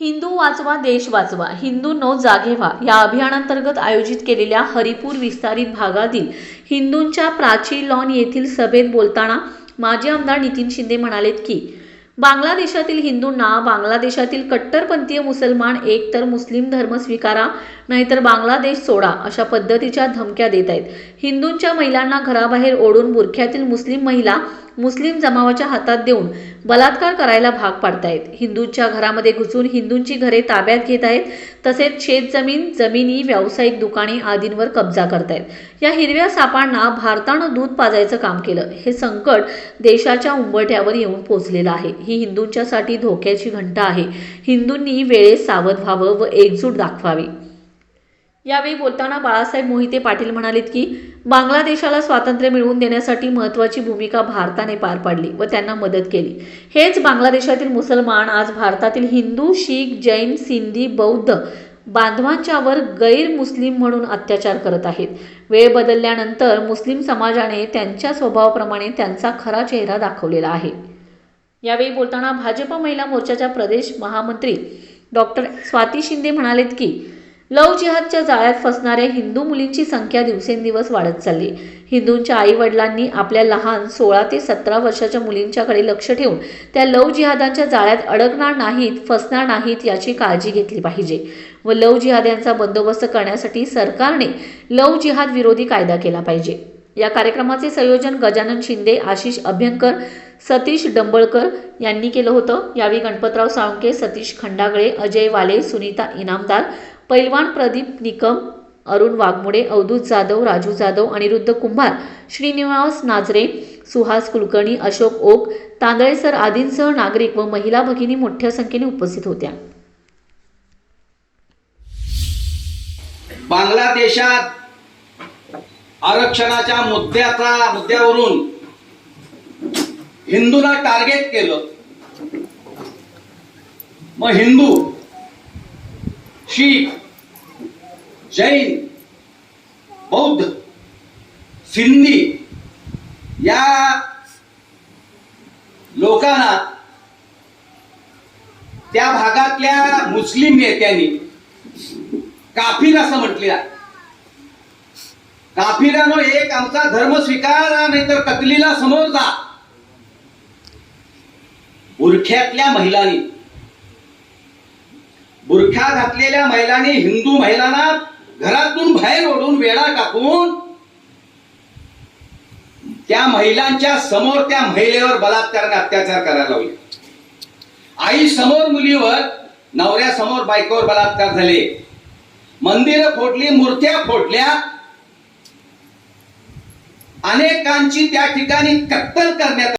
हिंदू वाचवा देश वाचवा हिंदूंनो जागे व्हा या अभियानांतर्गत आयोजित केलेल्या हरिपूर विस्तारित भागातील हिंदूंच्या प्राची लॉन येथील सभेत बोलताना माजी आमदार नितीन शिंदे म्हणालेत की बांगलादेशातील हिंदूंना बांगलादेशातील कट्टरपंथीय मुसलमान एक तर मुस्लिम धर्म स्वीकारा नाहीतर बांगलादेश सोडा अशा पद्धतीच्या धमक्या देत आहेत. हिंदूंच्या महिलांना घराबाहेर ओढून बुरख्यातील मुस्लिम महिला मुस्लिम जमावाच्या हातात देऊन बलात्कार करायला भाग पाडतायत. हिंदूंच्या घरामध्ये घुसून हिंदूंची घरे ताब्यात घेत आहेत तसेच शेतजमीन जमिनी व्यावसायिक दुकाने आदींवर कब्जा करतायत. या हिरव्या सापांना भारतानं दूध पाजायचं काम केलं. हे संकट देशाच्या उंबरठ्यावर येऊन पोचलेलं आहे. ही हिंदूंच्यासाठी धोक्याची घंटा आहे. हिंदूंनी वेळेत सावध व्हावं व एकजूट दाखवावी. यावेळी बोलताना बाळासाहेब मोहिते पाटील म्हणालेत की बांगलादेशाला स्वातंत्र्य मिळवून देण्यासाठी महत्त्वाची भूमिका भारताने पार पाडली व त्यांना मदत केली. हेच बांगलादेशातील मुसलमान आज भारतातील हिंदू शीख जैन सिंधी बौद्ध बांधवांच्यावर गैरमुस्लिम म्हणून अत्याचार करत आहेत. वेळ बदलल्यानंतर मुस्लिम समाजाने त्यांच्या स्वभावाप्रमाणे त्यांचा खरा चेहरा दाखवलेला आहे. यावेळी बोलताना भाजप महिला मोर्चाच्या प्रदेश महामंत्री डॉक्टर स्वाती शिंदे म्हणालेत की लव जिहादच्या जाळ्यात फसणाऱ्या हिंदू मुलींची संख्या दिवसेंदिवस वाढत चालली. हिंदूंच्या आई वडिलांनी आपल्या लहान सोळा ते सतरा वर्षाच्या मुलींच्याकडे लक्ष ठेवून त्या लव जिहादांच्या जाळ्यात अडकणार नाहीत फसणार नाहीत याची काळजी घेतली पाहिजे. व लव जिहाद यांचा बंदोबस्त करण्यासाठी सरकारने लव जिहाद विरोधी कायदा केला पाहिजे. या कार्यक्रमाचे संयोजन गजानन शिंदे आशिष अभ्यंकर सतीश डंबळकर यांनी केलं होतं. यावेळी गणपतराव साळुंके सतीश खंडागळे अजय वाले सुनीता इनामदार पैलवान प्रदीप निकम अरुण वाघमोडे अवधूत जाधव राजू जाधव अनिरुद्ध कुंभार श्रीनिवास नाजरे सुहास कुलकर्णी अशोक ओक तांदळेसर आदींसह नागरिक व महिला भगिनी मोठ्या संख्येने उपस्थित होत्या. बांगलादेशात आरक्षणाच्या मुद्द्याचा मुद्द्यावरून हिंदूला टार्गेट केलं. मग हिंदू शीख जैन बौद्ध सिंधी या लोकांना त्या भागातल्या मुस्लिम नेत्यांनी काफीर असं म्हटले आहे. काफिरानो एक आमचा धर्म स्वीकारा नाहीतर कतलीला समोर जा. बुरख्यातल्या महिलांनी बुरख्या घातलेल्या महिलांनी हिंदू महिलांना घरातून बाहेर ओढून वेळा टाकून त्या महिलांच्या समोर त्या महिलेवर बलात्कार आणि अत्याचार करायला लावले. आई समोर मुलीवर नवऱ्यासमोर बायकोवर बलात्कार झाले. मंदिरं फोडली मूर्त्या फोडल्या. अनेकांची त्या ठिकाणी कत्तल करण्यात